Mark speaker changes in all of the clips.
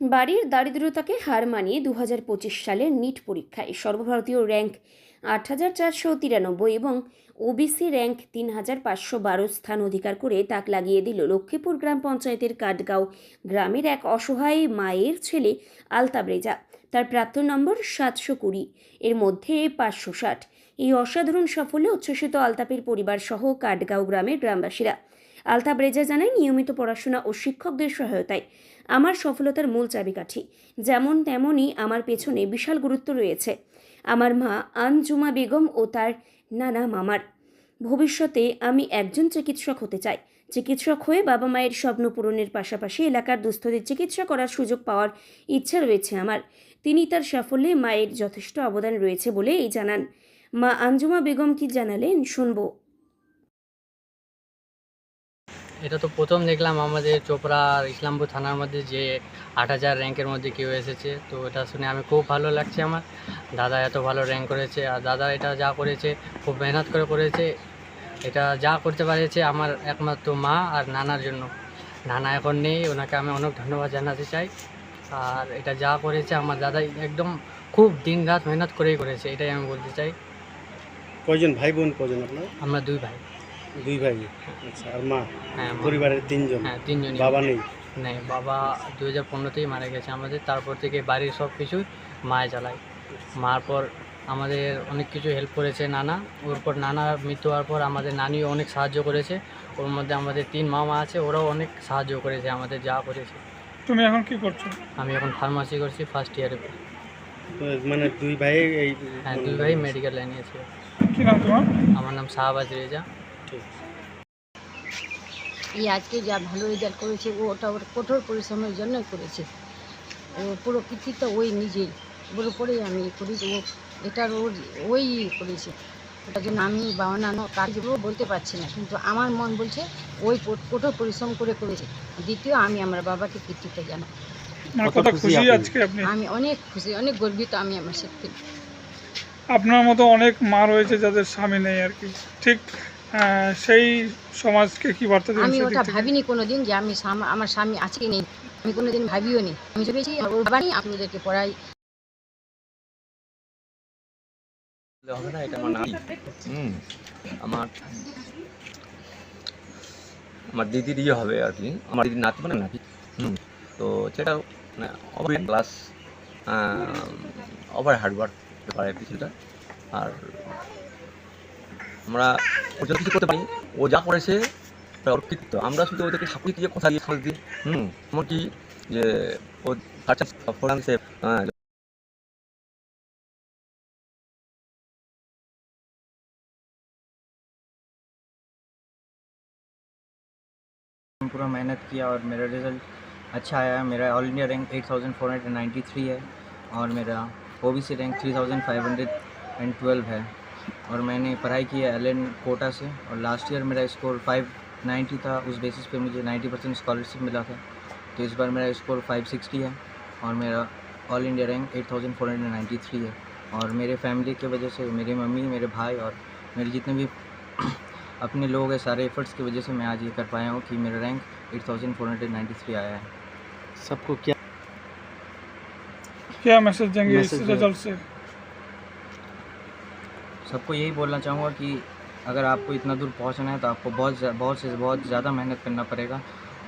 Speaker 1: বাড়ির দারিদ্রতাকে হার মানিয়ে দু হাজার পঁচিশ সালের নিট পরীক্ষায় সর্বভারতীয় র্যাঙ্ক আট হাজার চারশো তিরানব্বই এবং ওবিসি র্যাঙ্ক তিন হাজার পাঁচশো বারো স্থান অধিকার করে তাক লাগিয়ে দিল লক্ষ্মীপুর গ্রাম পঞ্চায়েতের কাঠগাঁও গ্রামের এক অসহায় মায়ের ছেলে আলতাব্রেজা তার প্রাপ্ত নম্বর সাতশো কুড়ি, এর মধ্যে পাঁচশো ষাট। এই অসাধারণ সাফল্যে উচ্ছ্বসিত আলতাপের পরিবার সহ কাঠগাঁও গ্রামের গ্রামবাসীরা আলতাপ রেজা জানায়, নিয়মিত পড়াশোনা ও শিক্ষকদের সহায়তায় আমার সফলতার মূল চাবিকাঠি। যেমন তেমনই আমার পেছনে বিশাল গুরুত্ব রয়েছে। আমার মা আনজুমা বেগম ও তার নানা মামার। ভবিষ্যতে আমি একজন চিকিৎসক হতে চাই। চিকিৎসক হয়ে বাবা মায়ের স্বপ্ন পূরণের পাশাপাশি এলাকার দুস্থদের চিকিৎসা করার সুযোগ পাওয়ার ইচ্ছা রয়েছে আমার। তিনি তার সাফল্যে মায়ের যথেষ্ট অবদান রয়েছে বলে এই জানান। মা আঞ্জুমা বেগম কি জানালেন, শুনব।
Speaker 2: এটা তো প্রথম দেখলাম আমাদের চোপড়া আর ইসলামপুর থানার মধ্যে যে আট হাজার র্যাঙ্কের মধ্যে কেউ এসেছে। তো এটা শুনে আমি খুব ভালো লাগছে আমার। দাদা এত ভালো র্যাঙ্ক করেছে আর দাদা এটা যা করেছে খুব মেহনত করে করেছে। এটা যা করতে পারেছে আমার একমাত্র মা আর নানার জন্য। নানা এখন নেই ওনাকে আমি অনেক ধন্যবাদ জানাতে চাই। আর এটা যা করেছে আমার দাদা একদম খুব দিন রাত মেহনত করেই করেছে এটাই আমি বলতে চাই।
Speaker 3: কয়জন ভাই বোন কজন আপনার?
Speaker 2: আমরা দুই ভাই।
Speaker 3: দুই ভাই। আচ্ছা। আর মা
Speaker 2: হ্যাঁ
Speaker 3: পরিবারের তিনজন।
Speaker 2: হ্যাঁ তিনজনই
Speaker 3: বাবা নেই।
Speaker 2: নেই বাবা দু হাজার পনেরোতেই মারা গেছে আমাদের। তারপর থেকে বাড়ির সব কিছুই মায়ে চালায় মার পর আমাদের অনেক কিছু হেল্প করেছে নানা। ওর পর নানা মৃত্যু হওয়ার পর আমাদের নানিও অনেক সাহায্য করেছে। ওর মধ্যে আমাদের তিন মামা আছে ওরাও অনেক সাহায্য করেছে আমাদের যা করেছে।
Speaker 4: তুমি এখন কি করছ?
Speaker 2: আমি এখন ফার্মাসি করছি ফার্স্ট ইয়ারে
Speaker 3: মানে দুই ভাই এই
Speaker 2: হ্যাঁ দুই ভাই মেডিকেল লাইনে আছে।
Speaker 4: কি নাম তোমার?
Speaker 2: আমার নাম শাহবাজ রেজা।
Speaker 3: ঠিক।
Speaker 5: এই আজকে যা ভালো রেজাল্ট করেছে ও ওটা ওর কঠোর পরিশ্রমের জন্যই করেছে। ও পুরো কৃতিত্ব ওই নিজেই ওর উপরেই আমি করি ও এটার ওর ওই করেছে। ওটার জন্য আমি বা অন্যান্য কাজগুলো বলতে পারছি না কিন্তু আমার মন বলছে ওই কঠোর পরিশ্রম করে করেছে। দ্বিতীয় আমি আমার বাবাকে কৃতিত্ব জানাই
Speaker 3: কত
Speaker 4: কত
Speaker 3: খুশি
Speaker 4: খুশি
Speaker 3: আপনি?
Speaker 4: আজকে আপনি?
Speaker 5: আমি অনেক খুশি অনেক গর্বিত আমি আমার সত্যি।
Speaker 4: আপনার মতো অনেক মা রয়েছে যাদের স্বামী নেই আর কি। ঠিক। সেই সমাজকে কি বার্তা দেবেন
Speaker 5: আমি ওটা ভাবিনি কোনোদিন যে আমি আমার স্বামী আছে কি নেই। আমি কোনোদিন ভাবিও নি। আমি ভেবেছি আমার ওর বাবা নেই আমি ওদেরকে পড়াই।
Speaker 6: হবে না এটা আমার আমার আমার দিদির ইয়ে হবে আর কি। আমার দিদির নাতি মানে নাতি। তো সেটা মানে ক্লাস ওভার হার্ডওয়ার্ক পারে আর কি আর আমরা ও যত কিছু করতে পারি ও যা করেছে ওটা ওর কৃতিত্ব আমরা শুধু ওদেরকে সাপোর্ট দিয়ে কথা দিয়ে সাহস দিই হুম এমনকি যে ও ফার্স্ট
Speaker 7: पूरा मेहनत किया और मेरा रिज़ल्ट अच्छा आया मेरा ऑल इंडिया रैंक 8493 है और मेरा ओ बी सी रैंक 3512 है और मैंने पढ़ाई की है एल कोटा से और लास्ट ईयर मेरा स्कोर 590 था। उस बेसिस पे मुझे 90 परसेंट स्कॉलरशिप मिला था। तो इस बार मेरा स्कोर 560 है और मेरा ऑल इंडिया रैंक 8493 है। और मेरे फैमिली की वजह से मेरी मम्मी मेरे भाई और मेरे जितने भी अपने लोग हैं सारे एफर्ट्स की वजह से मैं आज ये कर पाया हूँ कि मेरा रैंक 8493 आया है।
Speaker 3: सबको क्या
Speaker 4: क्या मैसेज देंगे इस रिज़ल्ट से?
Speaker 7: सबको यही बोलना चाहूँगा कि अगर आपको इतना दूर पहुँचना है तो आपको बहुत ज़्या- बहुत से बहुत ज़्यादा मेहनत करना पड़ेगा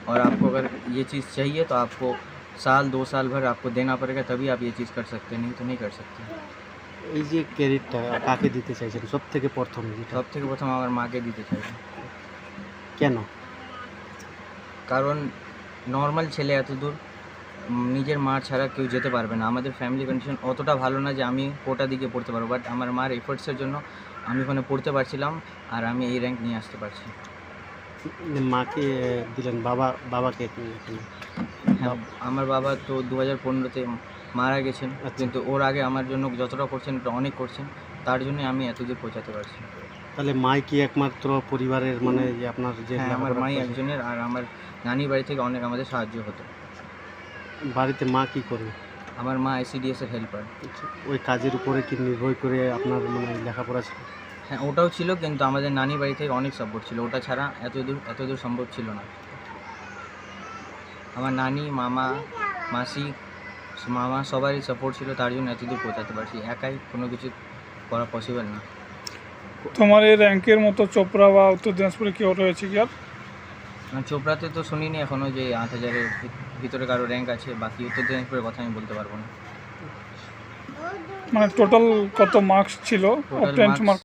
Speaker 7: और आपको अगर ये चीज़ चाहिए तो आपको साल दो साल भर आपको देना पड़ेगा तभी आप ये चीज़ कर सकते हैं नहीं तो नहीं कर सकते
Speaker 3: এই যে ক্রেডিটটা কাকে দিতে চাইছেন সব থেকে প্রথম যেটা
Speaker 7: সব থেকে প্রথম আমার মাকে দিতে চাই
Speaker 3: কেন
Speaker 7: কারণ নর্মাল ছেলে এত দূর উম, নিজের মা ছাড়া কেউ যেতে পারবে না। আমাদের ফ্যামিলি কন্ডিশন অতটা ভালো না যে আমি কোটা দিকে পড়তে পারব বাট আমার মার এফোর্টসের জন্য আমি ওখানে পড়তে পারছিলাম আর আমি এই র্যাঙ্ক নিয়ে আসতে পারছি।
Speaker 3: মাকে দিলেন বাবা বাবাকে
Speaker 7: হ্যাঁ আমার বাবা তো দু হাজার পনেরোতে মারা গেছেন
Speaker 3: আচ্ছা।
Speaker 7: কিন্তু ওর আগে আমার জন্য যতটা করছেন ওটা অনেক করছেন তার জন্যই আমি এতদূর পৌঁছাতে পারছি।
Speaker 3: তাহলে মাই কি একমাত্র পরিবারের মানে যে আপনার যে
Speaker 7: হ্যাঁ আমার মাই একজনের আর আমার নানি বাড়ি থেকে অনেক আমাদের সাহায্য হতো।
Speaker 3: বাড়িতে মা কি করে?
Speaker 7: আমার মা আইসিডিএস এর হেল্পার
Speaker 3: ওই কাজের উপরে কি নির্ভর করে আপনার মানে লেখাপড়া ছিল?
Speaker 7: হ্যাঁ ওটাও ছিল কিন্তু আমাদের নানি বাড়ি থেকে অনেক সাপোর্ট ছিল। ওটা ছাড়া এত দূর এত দূর সম্ভব ছিল না। আমার নানি মামা মাসি মামা সবারই সাপোর্ট ছিল তার জন্য এতদূর পৌঁছাতে পারছি। একাই কোনো কিছু করা পসিবল না।
Speaker 4: তোমার এই র্যাঙ্কের মতো চোপড়া বা উত্তর দিনাজপুরে কেউ রয়েছে কি আর?
Speaker 7: চোপড়াতে তো শুনিনি এখনও যে আট হাজারের ভিতরে কারও র্যাঙ্ক আছে বাকি উত্তর দিনাজপুরের কথা আমি বলতে পারব না।
Speaker 4: মানে টোটাল কত মার্কস ছিল?